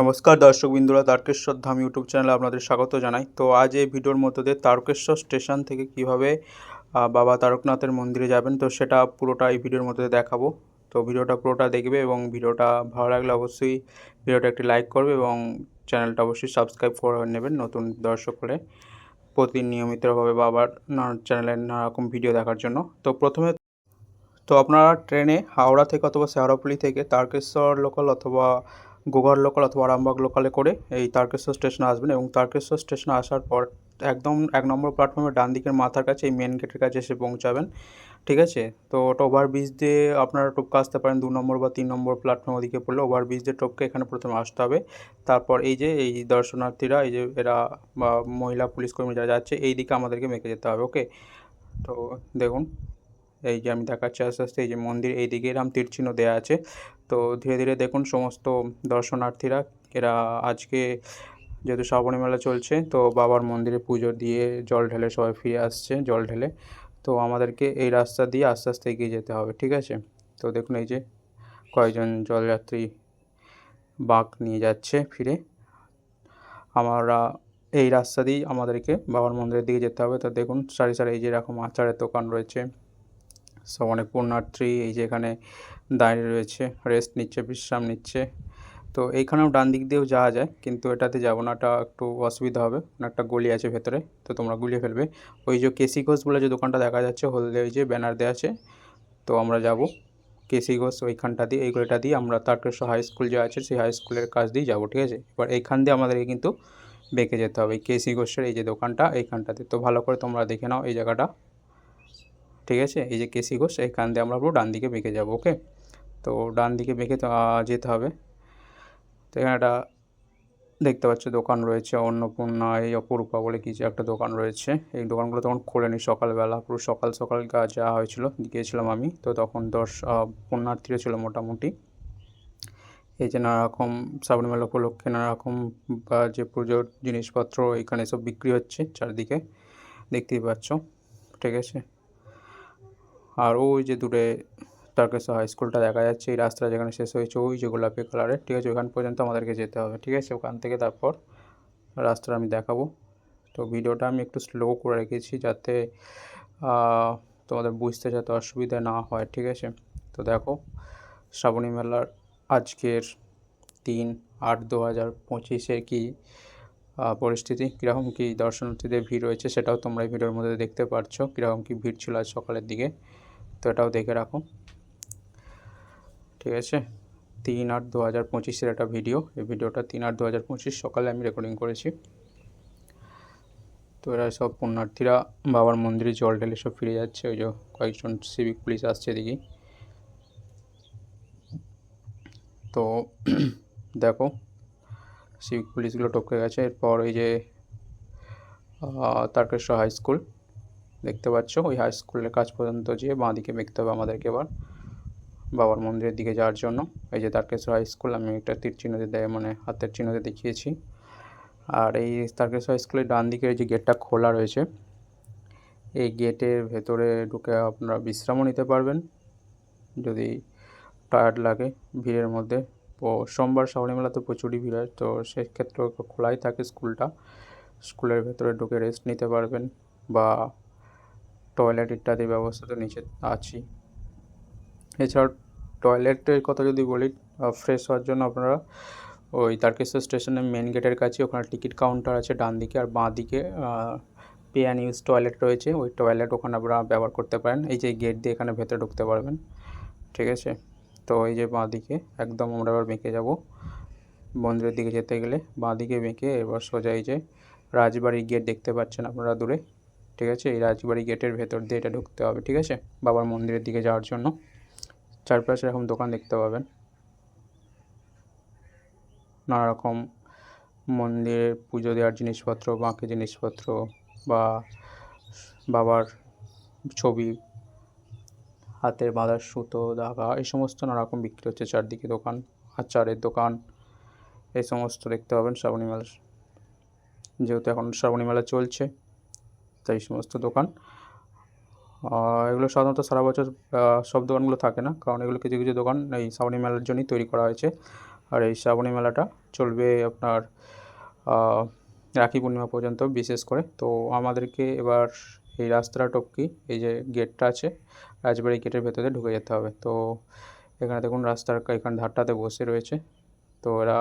নমস্কার, দর্শক বিন্দুরা, তারকেশ্বর ধাম ইউটিউব চ্যানেলে আপনাদের স্বাগত জানাই। তো আজ এই ভিডিওর মধ্যে দিয়ে তারকেশ্বর স্টেশন থেকে কীভাবে বাবা তারকনাথের মন্দিরে যাবেন, তো সেটা পুরোটা এই ভিডিওর মধ্যে দেখাবো। তো ভিডিওটা পুরোটা দেখবে এবং ভিডিওটা ভালো লাগলে অবশ্যই ভিডিওটা একটি লাইক করবে এবং চ্যানেলটা অবশ্যই সাবস্ক্রাইব করে নেবেন নতুন দর্শক হলে প্রতিদিন নিয়মিতভাবে বাবার চ্যানেলে নানা রকম ভিডিও দেখার জন্য। তো প্রথমে, তো আপনারা ট্রেনে হাওড়া থেকে অথবা শেওড়াফুলি থেকে তারকেশ্বর লোকাল অথবা গোঘাট লোকাল অথবা আরামবাগ লোকালে করে এই তারকেশ্বর স্টেশনে আসবেন এবং তারকেশ্বর স্টেশনে আসার পর একদম এক নম্বর প্ল্যাটফর্মের ডান দিকের মাথার কাছে এই মেন গেটের কাছে এসে পৌঁছাবেন। ঠিক আছে? তো ওটা ওভারব্রিজ দিয়ে আপনারা টপকে আসতে পারেন দু নম্বর বা তিন নম্বর প্ল্যাটফর্ম ওদিকে পড়লে ওভারব্রিজ দিয়ে টপকে এখানে প্রথমে আসতে হবে। তারপর এই যে এই দর্শনার্থীরা, এই যে এরা বা মহিলা পুলিশ কর্মী যারা যাচ্ছে, এই দিকে আমাদেরকে মেকে যেতে হবে ওকে তো দেখুন এই যে আমি দেখাচ্ছি আস্তে আস্তে, এই যে মন্দির এই দিকে এরম তীর চিহ্ন দেওয়া আছে। তো ধীরে ধীরে দেখুন সমস্ত দর্শনার্থীরা, এরা আজকে যেহেতু শ্রাবণী মেলা চলছে, তো বাবার মন্দিরে পুজো দিয়ে জল ঢেলে সবাই ফিরে আসছে, জল ঢেলে। তো আমাদেরকে এই রাস্তা দিয়ে আস্তে আস্তে এগিয়ে যেতে হবে, ঠিক আছে? তো দেখুন এই যে কয়েকজন জলযাত্রী বাঁক নিয়ে যাচ্ছে ফিরে। আমরা এই রাস্তা দিয়েই আমাদেরকে বাবার মন্দিরের দিকে যেতে হবে। তো দেখুন সারি সারি এই যে এরকম আচারের দোকান রয়েছে সব অনেক পুণ্যার্থী এই যে এখানে দাঁড়িয়ে রয়েছে রেস্ট নিচ্ছে, বিশ্রাম নিচ্ছে। তো এইখানেও ডান দিক দিয়েও যাওয়া যায়, কিন্তু এটাতে যাব না, এটা একটু অসুবিধা হবে একটা গলি আছে ভেতরে, তো তোমরা গুলিয়ে ফেলবে। ওই যে কেসি ঘোষ বলে যে দোকানটা দেখা যাচ্ছে, হলদে ওই যে ব্যানার দেওয়া আছে, তো আমরা যাব। কেসি ঘোষ ওইখানটা দিয়ে, এই গলিটা দিয়ে আমরা তারকেশ্বর হাই স্কুল যে আছে, সেই হাই স্কুলের কাছ দিয়ে যাব, ঠিক আছে? এবার এইখান দিয়ে আমাদেরকে কিন্তু বেঁকে যেতে হবে কেসি ঘোষের এই যে দোকানটা, এইখানটাতে। তো ভালো করে তোমরা দেখে নাও এই জায়গাটা। ঠিক আছে? এই যে কেসি ঘোষ এইখান দিয়ে আমরা পুরো ডান দিকে বেঁকে যাব, ওকে? তো ডান দিকে বেঁকে তো যেতে হবে। তো এখানে একটা দেখতে পাচ্ছ, দোকান রয়েছে, অন্নপূর্ণা, এই অপরূপা বলে কিছু একটা দোকান রয়েছে। এই দোকানগুলো তখন খোলেনি সকালবেলা, পুরো সকাল সকাল যাওয়া হয়েছিল, গিয়েছিলাম আমি। তো তখন দশ পুণ্যার্থীরা ছিল মোটামুটি। এই যে নানা রকম মেলা উপলক্ষে নানা রকম বা যে পুজোর জিনিসপত্র এখানে সব বিক্রি হচ্ছে চারদিকে, দেখতেই পাচ্ছ, ঠিক আছে? আর ওই যে দূরে তারকেশ্বর হাই স্কুলটা দেখা যাচ্ছে, এই রাস্তাটা যেখানে শেষ হয়েছে, ওই যে গোলাপি কালারের ঠিক আছে, ওখান পর্যন্ত আমাদেরকে যেতে হবে, ঠিক আছে, ওখান থেকে তারপর রাস্তাটা আমি দেখাবো। তো ভিডিওটা আমি একটু স্লো করে রেখেছি যাতে তোমাদের বুঝতে যাতে অসুবিধা না হয়, ঠিক আছে? তো দেখো, শ্রাবণী মেলার আজকের তিন আট দু হাজার পঁচিশে কি পরিস্থিতি? কীরকম কী দর্শনার্থীদের ভিড় রয়েছে সেটাও তোমরা এই ভিডিওর মধ্যে দেখতে পারছ, কীরকম কী ভিড় ছিল আজ সকালের দিকে? তো এটাও দেখে রাখো ঠিক আছে? তিন আট দু হাজার পঁচিশের একটা ভিডিও। এই ভিডিওটা তিন আট দু হাজার পঁচিশ সকালে আমি রেকর্ডিং করেছি। তো এরা সব পুণ্যার্থীরা বাবার মন্দিরে জল ঢেলে সব ফিরে যাচ্ছে। ওই যে কয়েকজন সিভিক পুলিশ আসছে এদিকে। তো দেখো সিভিক পুলিশগুলো টপকে গেছে। এরপর এই যে তারকেশ্বর হাই স্কুল দেখতে পাচ্ছ, ওই হাই স্কুলের কাছ পর্যন্ত যেয়ে বাঁ দিকে বেঁকতে হবে আমাদেরকে এবার, বাবার মন্দিরের দিকে যাওয়ার জন্য। এই যে তারকেশ্বর হাই স্কুল আমি একটা তীর চিহ্নতে দেয় মানে হাতের চিহ্নতে দেখিয়েছি। আর এই তারকেশ্বর হাই স্কুলের ডান দিকের যে গেটটা খোলা রয়েছে, এই গেটের ভেতরে ঢুকে আপনারা বিশ্রামও নিতে পারবেন। যদি টায়ার্ড লাগে ভিড়ের মধ্যে। তো সোমবার শ্রাবণী মেলা তো প্রচুরই ভিড় হয়, তো সেক্ষেত্রে খোলাই থাকে স্কুলটা স্কুলের ভেতরে ঢুকে রেস্ট নিতে পারবেন বা টয়লেট ইত্যাদির ব্যবস্থা তো নিচে আছেই। এছাড়াও টয়লেটের কথা যদি বলি ফ্রেশ হওয়ার জন্য আপনারা ওই তারকেশ্বর স্টেশনের মেন গেটের কাছে ওখানে টিকিট কাউন্টার আছে ডান দিকে আর বাঁ দিকে পে অ্যান্ড ইউজ টয়লেট রয়েছে। ওই টয়লেট ওখানে আপনারা ব্যবহার করতে পারেন। এই যে গেট দিয়ে এখানে ভেতরে ঢুকতে পারবেন। ঠিক আছে? তো এই যে বাঁ দিকে একদম আমরা এবার বেঁকে যাব। মন্দিরের দিকে যেতে গেলে বাঁ দিকে বেঁকে এবার সোজা এই যে রাজবাড়ির গেট দেখতে পাচ্ছেন আপনারা দূরে। ঠিক আছে? এই রাজবাড়ি গেটের ভেতর দিয়ে এটা ঢুকতে হবে, ঠিক আছে? বাবার মন্দিরের দিকে যাওয়ার জন্য। চারপাশে এরকম দোকান দেখতে পাবেন। নানা রকম মন্দিরের পুজো দেওয়ার জিনিসপত্র, বাঁকে জিনিসপত্র বা বাবার ছবি, হাতের বাঁধার সুতো, ধাগা, এই সমস্ত নানা রকম বিক্রি হচ্ছে চারদিকে দোকান, আচারের দোকান, এই সমস্ত দেখতে পাবেন শ্রাবণী মেলা যেহেতু এখন শ্রাবণী মেলা চলছে তাই এই সমস্ত দোকান। এগুলো সাধারণত সারা বছর সব দোকানগুলো থাকে না, কারণ এগুলো কিছু কিছু দোকান এই শ্রাবণী মেলার জন্যই তৈরি করা হয়েছে। আর এই শ্রাবণী মেলাটা চলবে আপনার রাখি পূর্ণিমা পর্যন্ত বিশেষ করে। তো আমাদেরকে এবার এই রাস্তাটা টপকি, এই যে গেটটা আছে, রাজবাড়ি গেটের ভেতরে ঢুকে যেতে হবে। তো এখানে দেখুন রাস্তার এখানে ধারটাতে বসে রয়েছে। তো এরা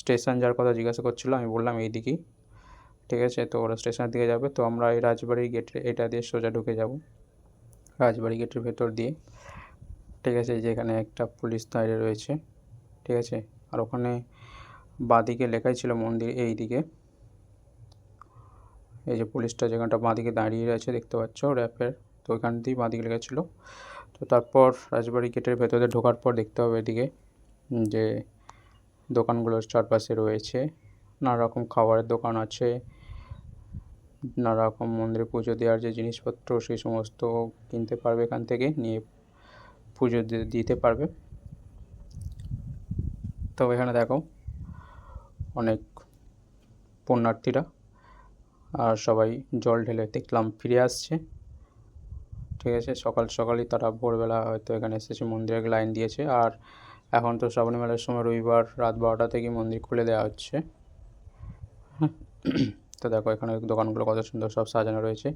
স্টেশন যাওয়ার কথা জিজ্ঞাসা করছিল, আমি বললাম এই দিকেই ঠিক আছে? তো ওরা স্টেশনের দিকে যাবে। তো আমরা এই রাজবাড়ি গেটের এটা দিয়ে সোজা ঢুকে যাব। রাজবাড়ি গেটের ভেতর দিয়ে। ঠিক আছে? যেখানে একটা পুলিশ দাঁড়িয়ে রয়েছে। ঠিক আছে? আর ওখানে বাঁদিকে লেখাই ছিল মন্দির এই দিকে। এই যে পুলিশটা যেখানটা বাঁদিকে দাঁড়িয়ে রয়েছে, দেখতে পাচ্ছ র্যাপের? তো ওইখান দিয়েই বাঁদিকে লেখা ছিল। তো তারপর রাজবাড়ি গেটের ভেতরে ঢোকার পর দেখতে হবে এদিকে যে দোকানগুলোর চারপাশে রয়েছে। নানা রকম খাবারের দোকান আছে। নানা রকম মন্দিরে পুজো দেওয়ার যে জিনিসপত্র, সেই সমস্ত কিনতে পারবে এখান থেকে, নিয়ে পুজো দিতে পারবে। তো এখানে দেখো, অনেক পুণ্যার্থীরা, আর সবাই জল ঢেলে দেখলাম ফিরে আসছে। ঠিক আছে, সকাল সকালই তারা ভোরবেলা হয়তো এখানে এসেছে, মন্দিরে লাইন দিয়েছে, আর এখন তো শ্রাবণী মেলার সময় রবিবার রাত বারোটা থেকে মন্দির খুলে দেওয়া হচ্ছে। তো দেখো, এখানে দোকানগুলো কত সুন্দর সব সাজানো রয়েছে।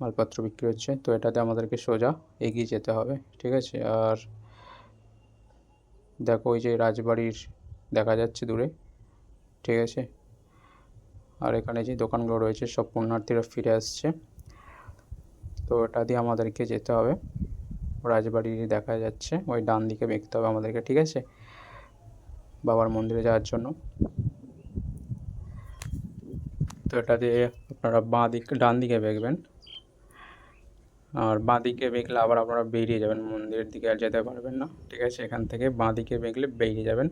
মালপত্র বিক্রি হচ্ছে, তো এটাতে আমাদেরকে সোজা এগিয়ে যেতে হবে, ঠিক আছে? আর দেখো, ওই যে রাজবাড়ির দেখা যাচ্ছে দূরে, ঠিক আছে? আর এখানে যে দোকানগুলো রয়েছে, সব পুণ্যার্থীরা ফিরে আসছে। তো এটা দিয়ে আমাদেরকে যেতে হবে। রাজবাড়ি দেখা যাচ্ছে, ওই ডান দিকে বেঁকতে হবে আমাদেরকে, ঠিক আছে? বাবার মন্দিরে যাওয়ার জন্য। তো এটা দিয়ে আপনারা বাঁ দিক, ডান দিকে বেঁকবেন। আর বাঁ দিকে বেঁকলে আবার আপনারা বেরিয়ে যাবেন মন্দিরের দিকে আর যেতে পারবেন না। ঠিক আছে, এখান থেকে বাঁ দিকে বেঁকলে বেরিয়ে যাবেন।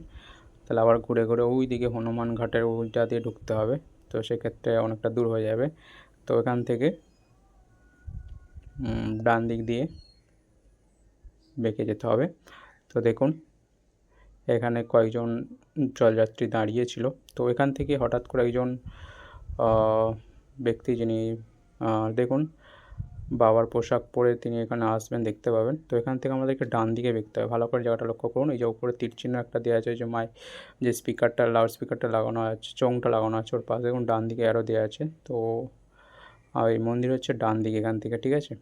তাহলে আবার ঘুরে ঘুরে ওই দিকে হনুমান ঘাটের ওইটা দিয়ে ঢুকতে হবে। তো সেক্ষেত্রে অনেকটা দূর হয়ে যাবে। তো এখান থেকে ডান দিক দিয়ে বেঁকে যেতে হবে। তো দেখুন, এখানে কয়েকজন জলযাত্রী দাঁড়িয়েছিল তো এখান থেকে হঠাৎ করে একজন ব্যক্তি যিনি দেখুন, বাবার পোশাক পরে তিনি এখানে আসবেন, দেখতে পাবেন। তো এখান থেকে আমাদেরকে ডান দিকে দেখতে হবে। ভালো করে জায়গাটা লক্ষ্য করুন। এই যে উপরে তীর চিহ্ন একটা দেওয়া আছে যে মাই যে স্পিকারটা লাউড স্পিকারটা লাগানো আছে চোংটা লাগানো আছে ওর পাশে। দেখুন, ডান দিকে আরও দেওয়া আছে। তো, আর এই মন্দির হচ্ছে ডান দিকে এখান থেকে, ঠিক আছে?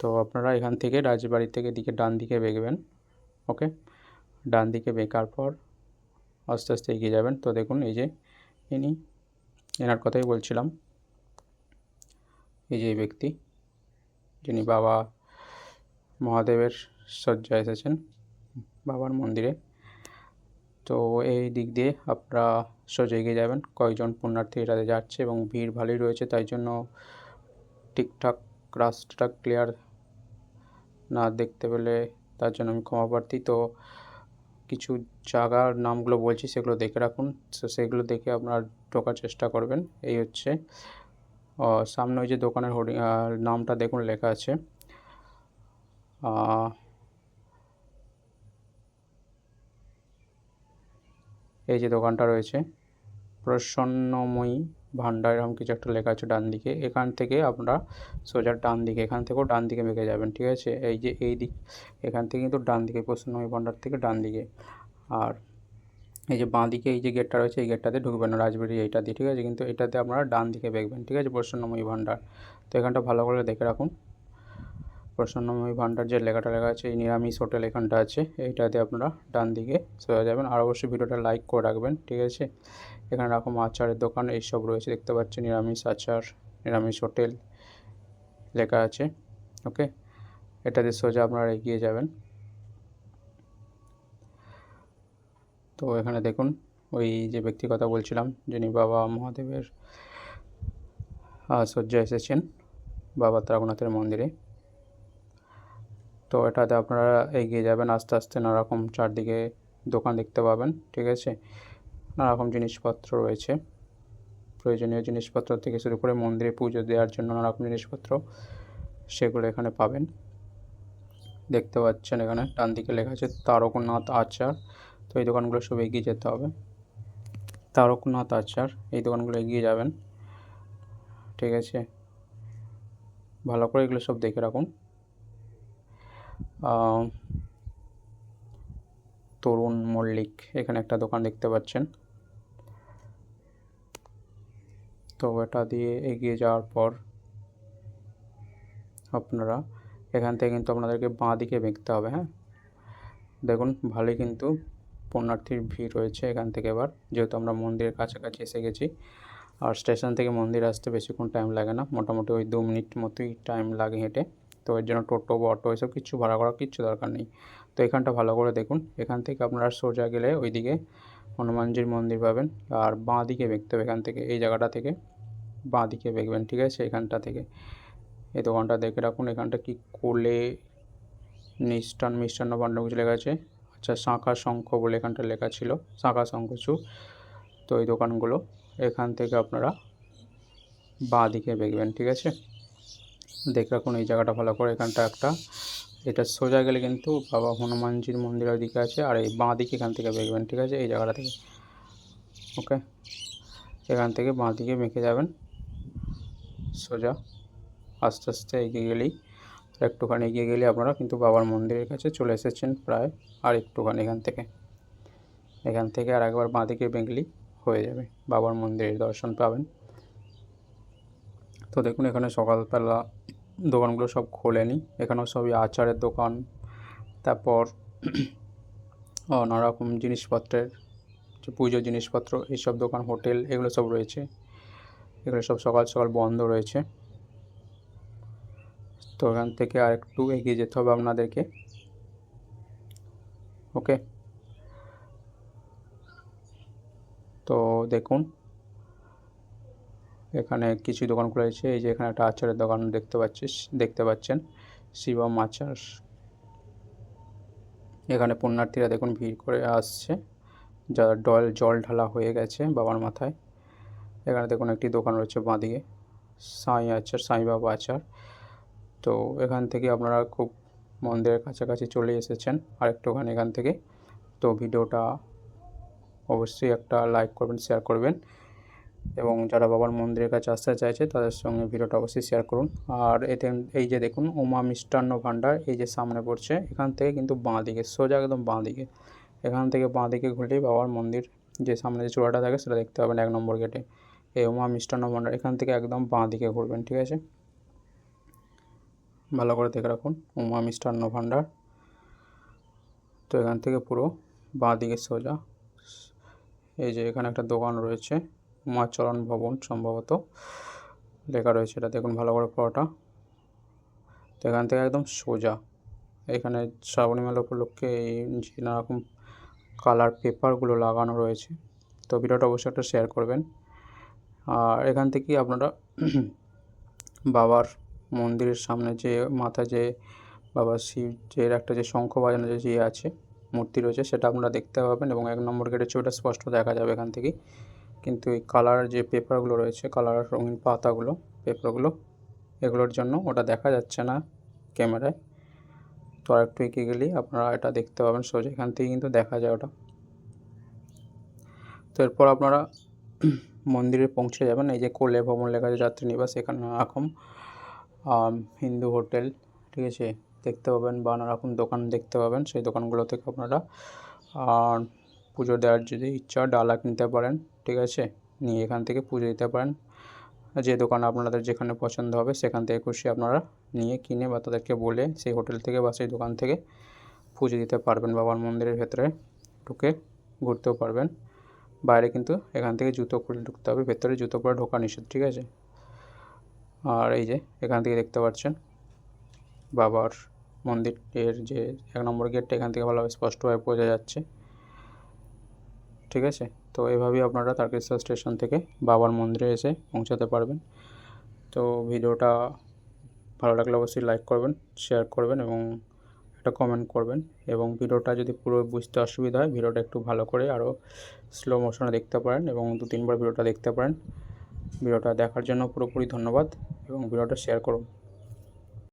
তো আপনারা এখান থেকে রাজবাড়ি থেকে দিকে ডান দিকে বেঁকবেন ওকে ডান দিকে বেঁকার পর আস্তে আস্তে এগিয়ে যাবেন। তো দেখুন, এই যে ইনি, এনার কথাই বলছিলাম। এই যে ব্যক্তি, যিনি বাবা মহাদেবের শয্যা এসেছেন, বাবার মন্দিরে। তো এই দিক দিয়ে আপনারা সোজা এগিয়ে যাবেন। কয়েকজন পুণ্যার্থী এটাতে যাচ্ছে এবং ভিড় ভালোই রয়েছে, তাই জন্য ঠিকঠাক রাস্তাটা ক্লিয়ার না দেখতে পেলে তার জন্য আমি ক্ষমা প্রার্থী। তো কিছু জায়গার নামগুলো বলছি, সেগুলো দেখে রাখুন। তো সেগুলো দেখে আপনারা ঢোকার চেষ্টা করবেন। এই হচ্ছে। সামনে ওই যে দোকানের হোর্ডিং নামটা দেখুন, লেখা আছে। এই যে দোকানটা রয়েছে, প্রসন্নময়ী ভান্ডার এরকম কিছু একটা লেখা আছে ডান দিকে। এখান থেকে আপনারা সোজা ডান দিকে, এখান থেকেও ডান দিকে বেঁকে যাবেন, ঠিক আছে? এই যে এই দিক, এখান থেকে কিন্তু ডান দিকে প্রসন্নময়ী ভান্ডার থেকে ডান দিকে। আর এই যে বাঁ দিকে এই যে গেটটা রয়েছে, এই গেটটাতে ঢুকবেন না রাজবাড়ি এইটা দিয়ে, ঠিক আছে? কিন্তু এটাতে আপনারা ডান দিকে বেঁকবেন ঠিক আছে? প্রসন্নময়ী ভান্ডার। তো এখানটা ভালো করে দেখে রাখুন। প্রসন্নময়ী ভান্ডার যে লেখাটা লেখা আছে, এই নিরামিষ হোটেল এখানটা আছে, এইটাতে আপনারা ডান দিকে সোজা যাবেন। আর অবশ্যই ভিডিওটা লাইক করে রাখবেন, ঠিক আছে? এখানে রকম আচারের দোকান, এইসব রয়েছে। দেখতে পাচ্ছি নিরামিষ আচার, নিরামিষ হোটেল লেখা আছে, ওকে? এটাতে সোজা আপনারা এগিয়ে যাবেন। তো এখানে দেখুন, ওই যে ব্যক্তি কথা বলছিলাম, যিনি বাবা মহাদেবের শয্যা এসেছেন, বাবা তারকনাথের মন্দিরে। তো এটাতে আপনারা এগিয়ে যাবেন, আস্তে আস্তে নানারকম চারদিকে দোকান দেখতে পাবেন, ঠিক আছে? নানা রকম জিনিসপত্র রয়েছে। প্রয়োজনীয় জিনিসপত্র থেকে শুরু করে মন্দিরে পুজো দেওয়ার জন্য নানা রকম জিনিসপত্র সেগুলো এখানে পাবেন। দেখতে পাচ্ছেন এখানে ডান দিকে লেখা আছে তারকনাথ আচার। তো এই দোকানগুলো সব এগিয়ে যেতে হবে। তারকনাথ আচার, এই দোকানগুলো এগিয়ে যাবেন। ঠিক আছে? ভালো করে এগুলো সব দেখে রাখুন। তরুণ মল্লিক এখানে একটা দোকান দেখতে পাচ্ছেন। তো এটা দিয়ে এগিয়ে যাওয়ার পর আপনারা এখান থেকে কিন্তু আপনাদেরকে বাঁ দিকে বেঁকতে হবে হ্যাঁ? দেখুন, ভালোই কিন্তু পুণ্যার্থীর ভিড় রয়েছে এখান থেকে এবার। যেহেতু আমরা মন্দিরের কাছাকাছি এসে গেছি, আর স্টেশন থেকে মন্দির আসতে বেশিক্ষণ টাইম লাগে না। মোটামুটি ওই দু মিনিট মতোই টাইম লাগে হেঁটে। তো এর জন্য টোটো বা অটো এসব কিছু ভাড়া করার কিচ্ছু দরকার নেই। তো এখানটা ভালো করে দেখুন। এখান থেকে আপনারা সোজা গেলে ওইদিকে হনুমানজির মন্দির পাবেন, আর বাঁ দিকে বেঁকতে হবে এখান থেকে, এই জায়গাটা থেকে। বাঁ দিকে বেঁকবেন, ঠিক আছে? এখানটা থেকে। এই দোকানটা দেখে রাখুন, এখানটা কি কোলে মিষ্টান মিষ্টান্ন ভাণ্ডার কিছু লেখা আছে। আচ্ছা শাঁখা শঙ্খ বলে এখানটা লেখা ছিল, শাঁখা শঙ্খচু তো এই দোকানগুলো, এখান থেকে আপনারা বাঁ দিকে বেঁকবেন, ঠিক আছে? দেখে রাখুন, এই জায়গাটা ভালো করে, এখানটা একটা, এটা সোজা গেলে কিন্তু বাবা হনুমানজির মন্দিরের দিকে আছে, আর এই বাঁ দিকে এখান থেকে বেঁকবেন, ঠিক আছে? এই জায়গাটা থেকে, ওকে? এখান থেকে বাঁ দিকে বেঁকে যাবেন। সোজা, আস্তে আস্তে এগিয়ে গেলেই, একটুখানি এগিয়ে গেলে আপনারা কিন্তু বাবার মন্দিরের কাছে চলে এসেছেন প্রায় আর একটুখানি এখান থেকে। এখান থেকে আর একবার বাঁ দিকে বেঁকলেই হয়ে যাবে, বাবার মন্দিরের দর্শন পাবেন। তো দেখুন, এখানে সকালবেলা দোকানগুলো সব খোলেনি এখানেও সবই আচারের দোকান, তারপর নানা রকম জিনিসপত্রের, যে পুজোর জিনিসপত্র, এইসব দোকান, হোটেল, এগুলো সব রয়েছে। এগুলো সব সকাল সকাল বন্ধ রয়েছে। তো এখান থেকে আর একটু এগিয়ে যেতে হবে আপনাদেরকে। ওকে। তো দেখুন, এখানে কিছু দোকান খুলেছে এই যে এখানে একটা আচারের দোকান দেখতে পাচ্ছিস দেখতে পাচ্ছেন। শিবম আচার। এখানে পুণ্যার্থীরা দেখুন ভিড় করে আসছে। যা ডল, জল ঢালা হয়ে গেছে বাবার মাথায়। এখানে দেখুন একটি দোকান রয়েছে বাঁদিকে। সাঁই আচার, সাঁই বাবা আচার। তো এখান থেকে আপনারা খুব মন্দিরের কাছাকাছি চলে এসেছেন আর একটুখানি এখান থেকে। তো ভিডিওটা অবশ্যই একটা লাইক করবেন, শেয়ার করবেন। এবং যারা বাবার মন্দিরের কাছে আসতে চাইছে, তাদের সঙ্গে ভিডিওটা অবশ্যই শেয়ার করুন। আর এতে এই যে দেখুন, উমা মিষ্টান্ন ভাণ্ডার এই যে সামনে পড়ছে, এখান থেকে কিন্তু বাঁ দিকে সোজা একদম বাঁ দিকে এখান থেকে বাঁ দিকে ঘুরলেই বাবার মন্দির যে সামনে যে চূড়াটা থাকে, সেটা দেখতে পাবেন এক নম্বর গেটে। এই উমা মিষ্টান্ন ভাণ্ডার এখান থেকে একদম বাঁ দিকে ঘুরবেন, ঠিক আছে? ভালো করে দেখে রাখুন উমা মিষ্টান্ন ভাণ্ডার তো এখান থেকে পুরো বাঁ দিকে সোজা। এই যে এখানে একটা দোকান রয়েছে উমাচরণ ভবন সম্ভবত। লেখা রয়েছে এটা, দেখুন ভালো করে পড়াটা তো এখান থেকে একদম সোজা। এখানে শ্রাবণী মেলা উপলক্ষে এই যে নানারকম কালার পেপারগুলো লাগানো রয়েছে। তো ভিডিওটা অবশ্যই একটা শেয়ার করবেন। আর এখান থেকেই আপনারা বাবার মন্দিরের সামনে যে মাথা যে বাবা শিবের একটা যে শঙ্খ বাজানো যে ইয়ে আছে, মূর্তি রয়েছে, সেটা আপনারা দেখতে পাবেন এবং এক নম্বর গেটের ছবিটা স্পষ্ট দেখা যাবে এখান থেকে কিন্তু এই কালার যে পেপারগুলো রয়েছে, কালার রঙিন পাতাগুলো, পেপারগুলো, এগুলোর জন্য ওটা দেখা যাচ্ছে না ক্যামেরায়। তো আর একটু এগিয়ে গেলেই আপনারা এটা দেখতে পাবেন সোজা এখান থেকে কিন্তু দেখা যায় ওটা। তো এরপর আপনারা মন্দিরে পৌঁছে যাবেন। এই যে কোলে ভবন লেখা আছে, যাত্রী নিবাস, এখানে নানারকম হিন্দু হোটেল, ঠিক আছে? দেখতে পাবেন বা নানারকম দোকান দেখতে পাবেন। সেই দোকানগুলো থেকে আপনারা পুজো দেওয়ার যদি ইচ্ছা, ডালা কিনতে পারেন, ঠিক আছে? নিয়ে এখান থেকে পুজো দিতে পারেন। যে দোকান আপনাদের যেখানে পছন্দ হবে, সেখান থেকে খুশি আপনারা নিয়ে কিনে বা তাদেরকে বলে সেই হোটেল থেকে বা সেই দোকান থেকে পুজো দিতে পারবেন। বাবার মন্দিরের ভেতরে ঢুকে ঘুরতেও পারবেন। বাইরে কিন্তু এখান থেকে জুতো খুলে ঢুকতে হবে, ভেতরে জুতো পরে ঢোকা নিষেধ, ঠিক আছে? আর এই যে, এখান থেকে দেখতে পাচ্ছেন, বাবার মন্দিরের যে এক নম্বর গেটটা, এখান থেকে ভালোভাবে স্পষ্টভাবে বোঝা যাচ্ছে, ঠিক আছে? তো এভাবেই আপনারা তারকেশ্বর স্টেশন থেকে বাবার মন্দিরে এসে পৌঁছাতে পারবেন। তো ভিডিওটা ভালো লাগলে অবশ্যই লাইক করবেন, শেয়ার করবেন এবং একটা কমেন্ট করবেন এবং ভিডিওটা যদি পুরো বুঝতে অসুবিধা হয়, ভিডিওটা একটু ভালো করে আরও স্লো মোশনে দেখতে পারেন এবং দু তিনবার ভিডিওটা দেখতে পারেন। ভিডিওটা দেখার জন্য পুরোপুরি ধন্যবাদ এবং ভিডিওটা শেয়ার করুন।